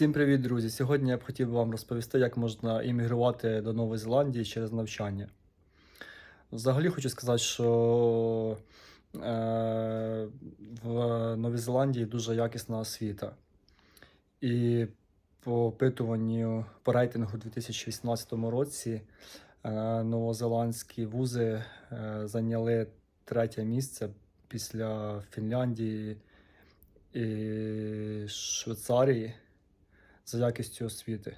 Всім привіт, друзі! Сьогодні я б хотів вам розповісти, як можна іммігрувати до Нової Зеландії через навчання. Взагалі хочу сказати, що е, в Новій Зеландії дуже якісна освіта. І по опитуванню по рейтингу у 2018 році е, новозеландські вузи е, зайняли третє місце після Фінляндії і Швейцарії за якістю освіти.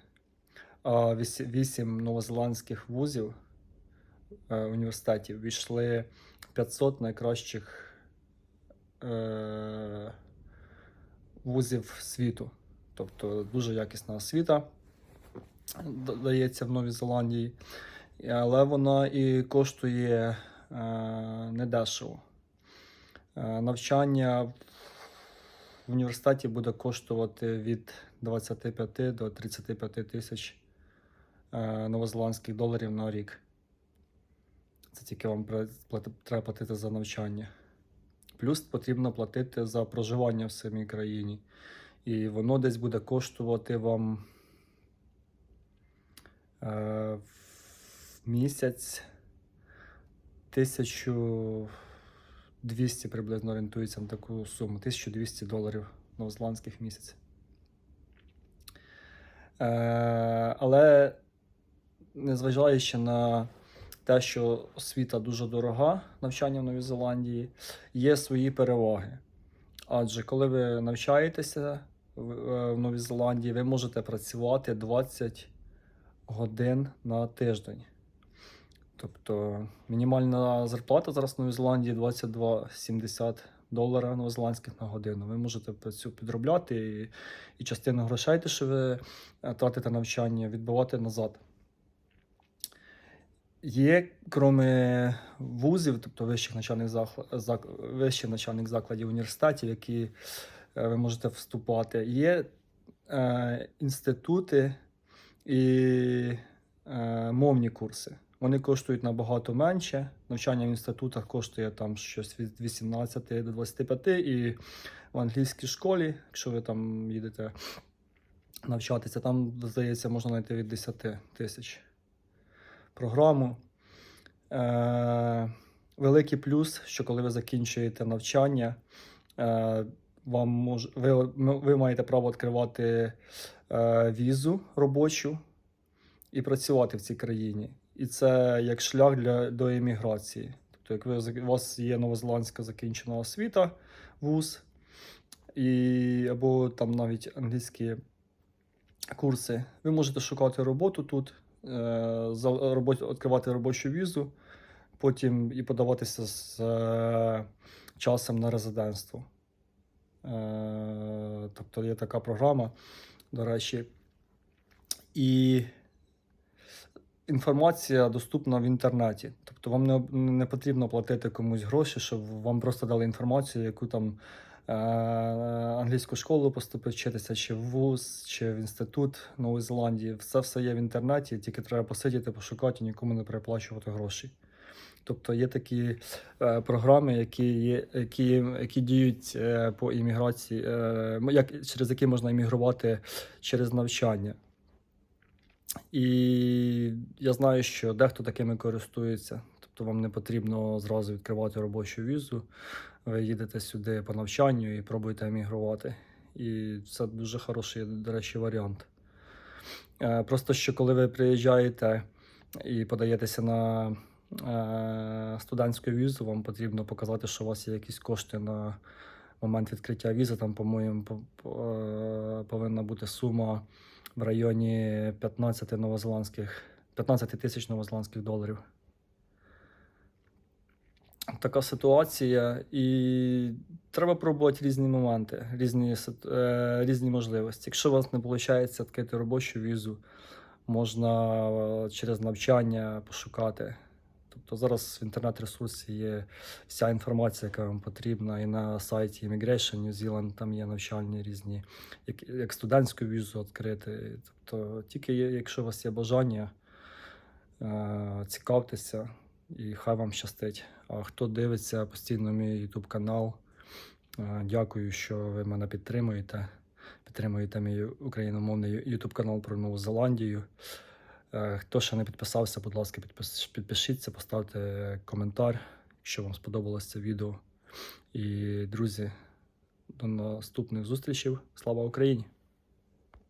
А вісім новозеландських вузів е, університетів війшли 500 найкращих е, вузів світу. Тобто дуже якісна освіта дається в Новій Зеландії, але вона і коштує е, недешево. Навчання університеті буде коштувати від 25 до 35 тисяч е, новозеландських доларів на рік. Це тільки вам треба платити за навчання. Плюс потрібно платити за проживання в самій країні. І воно десь буде коштувати вам е, в місяць 1200 приблизно орієнтується на таку суму. 1200 доларів новозеландських в місяць. Е, але незважаючи на те, що освіта дуже дорога, навчання в Новій Зеландії, є свої переваги. Адже коли ви навчаєтеся в, е, в Новій Зеландії, ви можете працювати 20 годин на тиждень. Тобто мінімальна зарплата зараз в Новій Зеландії 22,70 долара новозеландських на годину. Ви можете працю підробляти і, і частину грошей, те, що ви е, тратите навчання, відбивати назад. Є, крім вузів, тобто вищих навчальних, захла- вищих навчальних закладів університетів, які е, ви можете вступати, є е, інститути і е, мовні курси. Вони коштують набагато менше. Навчання в інститутах коштує там щось від 18 до 25, і в англійській школі, якщо ви там їдете навчатися, там, здається, можна знайти від 10 тисяч програму. Е, великий плюс, що коли ви закінчуєте навчання, е, вам мож, ви, ви маєте право відкривати е, візу робочу і працювати в цій країні. І це як шлях для, до еміграції. Тобто, як ви, у вас є новозеландська закінчена освіта, вуз, і, або там навіть англійські курси, ви можете шукати роботу тут, е, відкривати робочу візу, потім і подаватися з е, часом на резидентство. Е, тобто є така програма, до речі. І інформація доступна в інтернеті. Тобто вам не, не потрібно платити комусь гроші, щоб вам просто дали інформацію, яку там е, англійську школу поступити вчитися, чи в ВУЗ, чи в інститут Нової Зеландії. Все все є в інтернеті, тільки треба посидіти, пошукати і нікому не переплачувати гроші. Тобто є такі е, програми, які, які, які діють е, по імміграції, е, як, через які можна іммігрувати через навчання. І я знаю, що дехто такими користується. Тобто вам не потрібно зразу відкривати робочу візу. Ви їдете сюди по навчанню і пробуєте емігрувати. І це дуже хороший, до речі, варіант. Е, Просто що коли ви приїжджаєте і подаєтеся на е, студентську візу, вам потрібно показати, що у вас є якісь кошти на момент відкриття візи. Там, по-моєму, по- по- е, повинна бути сума в районі 15 новозеландських 15 тисяч новозеландських доларів. Така ситуація, і треба пробувати різні моменти, різні, е, різні можливості. Якщо у вас не виходить відкрити робочу візу, можна е, через навчання пошукати. Тобто зараз в інтернет-ресурсі є вся інформація, яка вам потрібна, і на сайті Immigration New Zealand там є навчальні різні, як, як студентську візу відкрити. Тобто, тільки якщо у вас є бажання, е, цікавтеся і хай вам щастить. А хто дивиться постійно мій YouTube канал, е, дякую, що ви мене підтримуєте. підтримуєте мій україномовний YouTube канал про Нову Зеландію. Е, Хто ще не підписався, будь ласка, підпишіться, поставте коментар, якщо вам сподобалось це відео. І, друзі, до наступних зустрічей. Слава Україні!